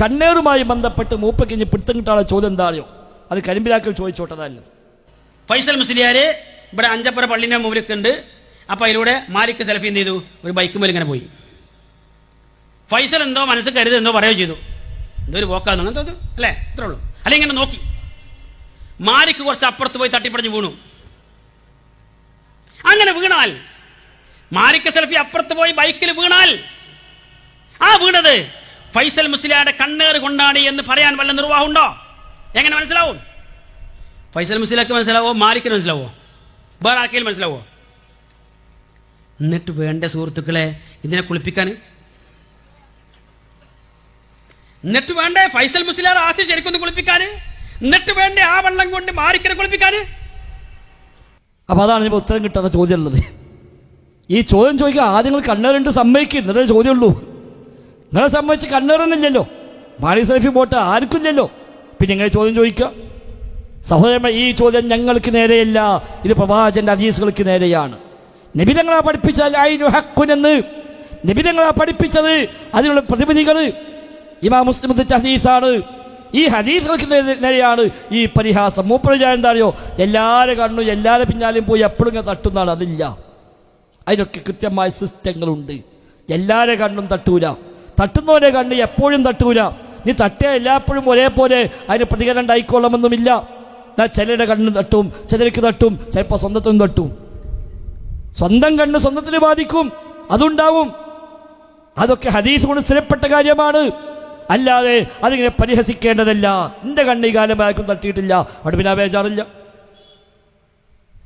കണ്ണേറുമായി ബന്ധപ്പെട്ട് മൂപ്പയ്ക്ക് ഇനി പിടുത്തം കിട്ടാനുള്ള ചോദ്യം എന്താ അറിയോ? അത് കരിമ്പിലാക്കൽ ചോദിച്ചോട്ടതല്ല. ഫൈസൽ മുസ്ലിയാര് ഇവിടെ അഞ്ചപ്പുറ പള്ളിന്റെ മുമ്പിലൊക്കെ ഉണ്ട് അപ്പൊ അതിലൂടെ മാലിക്ക് സെൽഫി എന്ത് ചെയ്തു? ഒരു ബൈക്ക് മേലെ ഇങ്ങനെ പോയി. ഫൈസൽ എന്തോ മനസ്സ് കരുത് എന്തോ പറയുകയോ ചെയ്തു. എന്തോ ഒരു പോക്കാന്ന് അങ്ങനത്തെ അല്ലേ? ഇത്രേ ഉള്ളൂ. അല്ലെങ്കിൽ ഇങ്ങനെ നോക്കി. മാലിക്ക് കുറച്ച് അപ്പുറത്ത് പോയി തട്ടിപ്പടഞ്ഞ് വീണു. അങ്ങനെ വീണാൽ മാലിക്ക് സെൽഫി അപ്പുറത്ത് പോയി ബൈക്കിൽ വീണാൽ ആ വീണത് ഫൈസൽ മുസ്ലിയാരുടെ കണ്ണേറ് കൊണ്ടാടി എന്ന് പറയാൻ വല്ല നിർവാഹമുണ്ടോ? എങ്ങനെ മനസ്സിലാവും? ഫൈസൽ മുസ്ലിയാക്ക് മനസ്സിലാവോ? മാലിക്കിന് മനസ്സിലാവോ? ആർക്കെങ്കിലും മനസ്സിലാവോ? എന്നിട്ട് വേണ്ട സുഹൃത്തുക്കളെ ഇതിനെ കുളിപ്പിക്കാൻ എന്നിട്ട് വേണ്ടേ ഫൈസൽ മുസ്ലിയാർ ആദ്യം ശരിക്കൊന്ന് കുളിപ്പിക്കാൻ എന്നിട്ട് വേണ്ടേ ആ വെള്ളം കൊണ്ട് മാലിക്കിനെ കുളിപ്പിക്കാൻ അപ്പൊ അതാണ് ഇപ്പോൾ ഉത്തരം കിട്ടാത്ത ചോദ്യം ഉള്ളത്. ഈ ചോദ്യം ചോദിക്കുക ആദ്യങ്ങൾ കണ്ണേറുണ്ട് സമ്മതിക്കും എന്നതേ ചോദ്യമുള്ളൂ നിങ്ങളെ സംബന്ധിച്ച് കണ്ണേറണില്ലല്ലോ മാണി സെൽഫി ബോട്ട് ആർക്കും ഇല്ലല്ലോ പിന്നെ ഇങ്ങനെ ചോദ്യം ചോദിക്കുക. സഹോദരന്മാർ ഈ ചോദ്യം ഞങ്ങൾക്ക് നേരെയല്ല. ഇത് പ്രവാചന്റെ അധീസുകൾക്ക് നേരെയാണ്. നിബിതങ്ങളെ പഠിപ്പിച്ചാൽ ഐനു ഹക്കുനെന്ന്. നിബിതങ്ങളെ പഠിപ്പിച്ചത് അതിനുള്ള പ്രതിവിധികൾ ഇമാ മുസ്ലിം ഹദീസാണ്. ഈ ഹദീസുകൾക്ക് നേരെയാണ് ഈ പരിഹാസം. മൂപ്പരിചാരം എന്താണോ എല്ലാവരും കണ്ണു എല്ലാവരും പിന്നാലെയും പോയി എപ്പോഴും ഇങ്ങനെ തട്ടുന്നതാണ്. അതില്ല. അതിനൊക്കെ കൃത്യമായ സിസ്റ്റങ്ങളുണ്ട്. എല്ലാവരും കണ്ണും തട്ടൂല. തട്ടുന്നവരെ കണ്ണ് എപ്പോഴും തട്ടൂല. നീ തട്ടിയ എല്ലാപ്പോഴും ഒരേപോലെ അതിന് പ്രതികരണം ഉണ്ടായിക്കൊള്ളണമെന്നുമില്ല എന്നാൽ ചിലരുടെ കണ്ണ് തട്ടും ചിലർക്ക് തട്ടും ചിലപ്പോൾ സ്വന്തത്തിനും തട്ടും. സ്വന്തം കണ്ണ് സ്വന്തത്തിന് ബാധിക്കും അതുണ്ടാവും. അതൊക്കെ ഹദീസ് കൊണ്ട് സ്ഥിരപ്പെട്ട കാര്യമാണ്. അല്ലാതെ അതിങ്ങനെ പരിഹസിക്കേണ്ടതല്ല. എന്റെ കണ്ണ് ഈ കാലം ആർക്കും തട്ടിയിട്ടില്ല. അവിടെ പിന്നെ ബേജാറില്ല.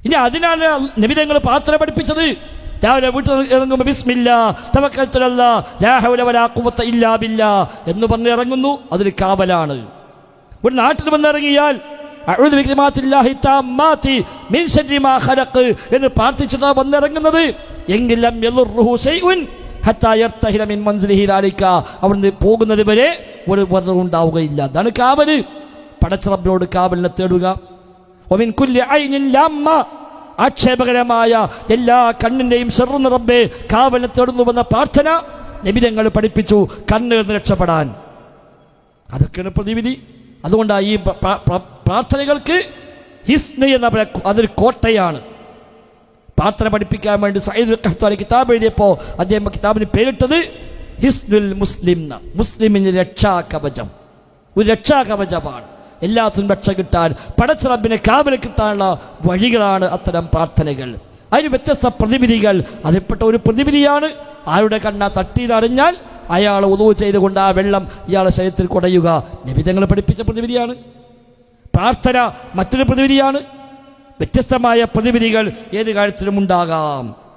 ഇനി അതിനാണ് നിബിതങ്ങൾ പാത്രം പഠിപ്പിച്ചത്. രാവിലെ വീട്ടിൽ ഇറങ്ങുമ്പോൾ ബിസ്മില്ല തവക്കൽത്തുലല്ല ലാ ഹൗല വലാ ഖുവത്ത ഇല്ലാ ബില്ലാ എന്ന് പറഞ്ഞ് ഇറങ്ങുന്നു. അതിൽ കാവലാണ് ഒരു നാട്ടിൽ വന്നിറങ്ങിയാൽ എന്ന് പ്രാർത്ഥിച്ചിട്ടാണ് വന്നിറങ്ങുന്നത് എങ്കിലും അവിടുന്ന് പോകുന്നത് വരെ ഒരു വധം ഉണ്ടാവുകയില്ല. അതാണ് കാവൽ പടച്ചറബിനോട് കാവലിനെ തേടുക. ഒമിൻ ഐനിൻ ലാമ്മ ആക്ഷേപകരമായ എല്ലാ കണ്ണിന്റെയും ചെറുന്ന റബ്ബെ കാവലത്തെടുന്നു വന്ന പ്രാർത്ഥന നിബിധങ്ങൾ പഠിപ്പിച്ചു കണ്ണുകൾ രക്ഷപ്പെടാൻ. അതൊക്കെയാണ് പ്രതിവിധി. അതുകൊണ്ടാണ് ഈ പ്ര- പ്ര- പ്ര- പ്രാർത്ഥനകൾക്ക് ഹിസ്ന എന്ന അതൊരു കോട്ടയാണ്. പ്രാർത്ഥന പഠിപ്പിക്കാൻ വേണ്ടി സയ്യിദ് ഖഹ്താലി കിതാബ് എഴുതിയപ്പോൾ അദ്ദേഹം കിതാബിന് പേരിട്ടത് ഹിസ്നുൽ മുസ്ലിം മുസ്ലിമിന് രക്ഷാ കവചം ഒരു രക്ഷാകവചമാണ്. എല്ലാത്തിനും രക്ഷ കിട്ടാൻ പടച്ച റബ്ബിനെ കാവൽ കിട്ടാനുള്ള വഴികളാണ് അത്തരം പ്രാർത്ഥനകൾ. അതിന് വ്യത്യസ്ത പ്രതിവിധികൾ. അതിൽപ്പെട്ട ഒരു പ്രതിവിധിയാണ് ആരുടെ കണ്ണ തട്ടിയതറിഞ്ഞാൽ അയാൾ ഉദവ് ചെയ്തുകൊണ്ട് ആ വെള്ളം ഇയാളെ ശരീരത്തിൽ കുടയുക. നിബിധങ്ങൾ പഠിപ്പിച്ച പ്രതിവിധിയാണ്. പ്രാർത്ഥന മറ്റൊരു പ്രതിവിധിയാണ്. വ്യത്യസ്തമായ പ്രതിവിധികൾ ഏത് കാര്യത്തിലും ഉണ്ടാകാം.